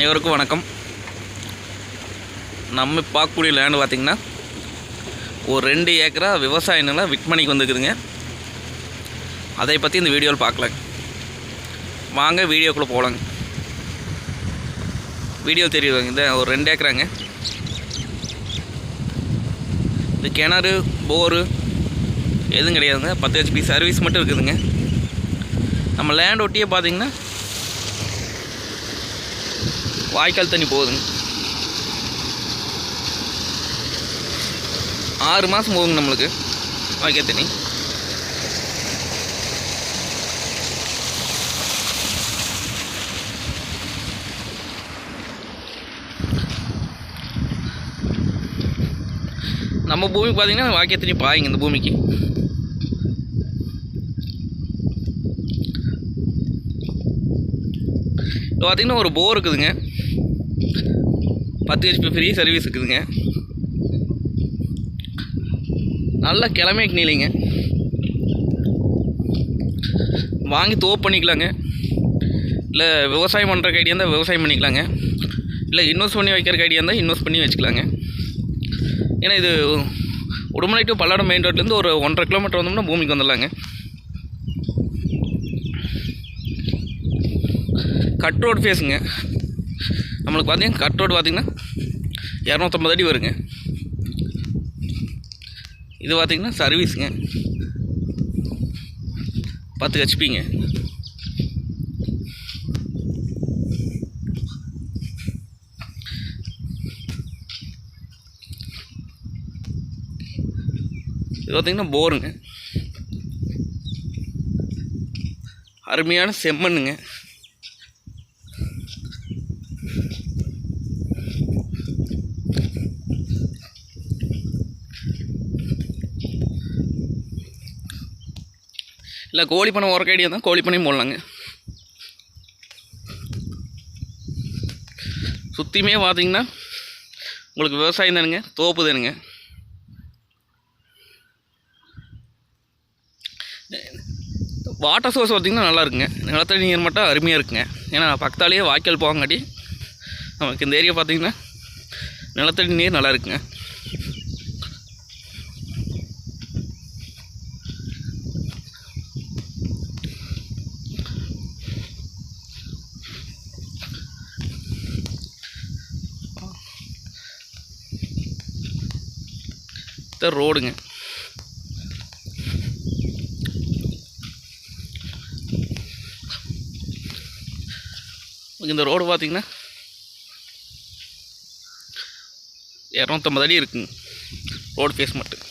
அனைவருக்கும் வணக்கம். நம்ம பார்க்கக்கூடிய லேண்டு பார்த்திங்கன்னா ஒரு ரெண்டு ஏக்கரா விவசாய நிலம் விற்பனைக்கு வந்துருக்குதுங்க. அதை பற்றி இந்த வீடியோவில் பார்க்கலாங்க வாங்க வீடியோக்குள்ளே போகலாங்க வீடியோ தெரியுதுங்க. இந்த ஒரு ரெண்டு ஏக்கராங்க. இது கிணறு போரு எதுவும் கிடையாதுங்க. பத்து ஹெச்பி சர்வீஸ் மட்டும் இருக்குதுங்க. நம்ம லேண்ட் ஒட்டியே பார்த்தீங்கன்னா வாய்க்கால் தண்ணி போகுதுங்க ஆறு மாதம் போகுங்க நம்மளுக்கு வாய்க்கால் தண்ணி. நம்ம பூமிக்கு பார்த்தீங்கன்னா வாய்க்கால் தண்ணி பாயுங்க இந்த பூமிக்கு. இப்போ பார்த்தீங்கன்னா ஒரு போர் இருக்குதுங்க. பத்து ஹெச்பி ஃப்ரீ சர்வீஸ் இருக்குதுங்க. நல்லா கிழமைக்கு நீலிங்க வாங்கி தோப்பு பண்ணிக்கலாங்க. இல்லை விவசாயம் பண்ணுற ஐடியா இருந்தால் விவசாயம் பண்ணிக்கலாங்க. இல்லை இன்வெஸ்ட் பண்ணி வைக்கிற ஐடியா இருந்தால் இன்வெஸ்ட் பண்ணி வச்சுக்கலாங்க. ஏன்னா இது உடுமலை டு பல்லாடம் மெயின் ரோட்லேருந்து ஒரு ஒன்றரை கிலோமீட்டர் வந்தோம்னா பூமிக்கு வந்துடலாங்க. கட் ரோடு ஃபேஸுங்க. நம்மளுக்கு பார்த்தீங்கன்னா கட் ரோடு பார்த்தீங்கன்னா இரநூத்தம்பது அடி வருங்க. இது பார்த்தீங்கன்னா சர்வீஸுங்க. பத்து ஹெச்பிங்க இது பார்த்தீங்கன்னா போருங்க. அருமையான செம்மண்ணுங்க. இல்லை கோழி பண்ணை உரக்க ஐடியா தான் கோழி பண்ணையும் போடலாங்க. சுற்றியுமே பார்த்தீங்கன்னா உங்களுக்கு விவசாயம் தானுங்க தோப்பு தானுங்க. வாட்டர் சோர்ஸ் பார்த்திங்கன்னா நல்லா இருக்குங்க. நிலத்தடி நீர் மட்டும் அருமையாக இருக்குங்க. ஏன்னா பக்கத்தாலேயே வாய்க்கால் போவாங்காட்டி நமக்கு இந்த ஏரியா பார்த்திங்கன்னா நிலத்தடி நீர் நல்லா இருக்குங்க. இது ரோடுங்க. இந்த ரோடு பார்த்தீங்கன்னா இரநூத்தம்பது அடி இருக்குங்க. ரோடு ஃபேஸ் மட்டும்.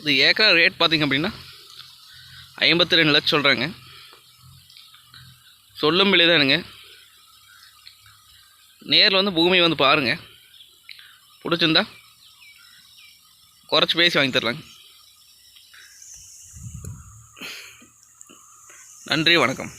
இது ஏக்கரா ரேட் பார்த்திங்க அப்படின்னா ஐம்பத்தி ரெண்டு லட்சம் சொல்கிறாங்க சொல்லும் தானுங்க நேரில் வந்து பூமியை வந்து பாருங்கள் பிடிச்சிருந்தா குறைச்சி பேசி வாங்கி தரலாங்க. நன்றி வணக்கம்.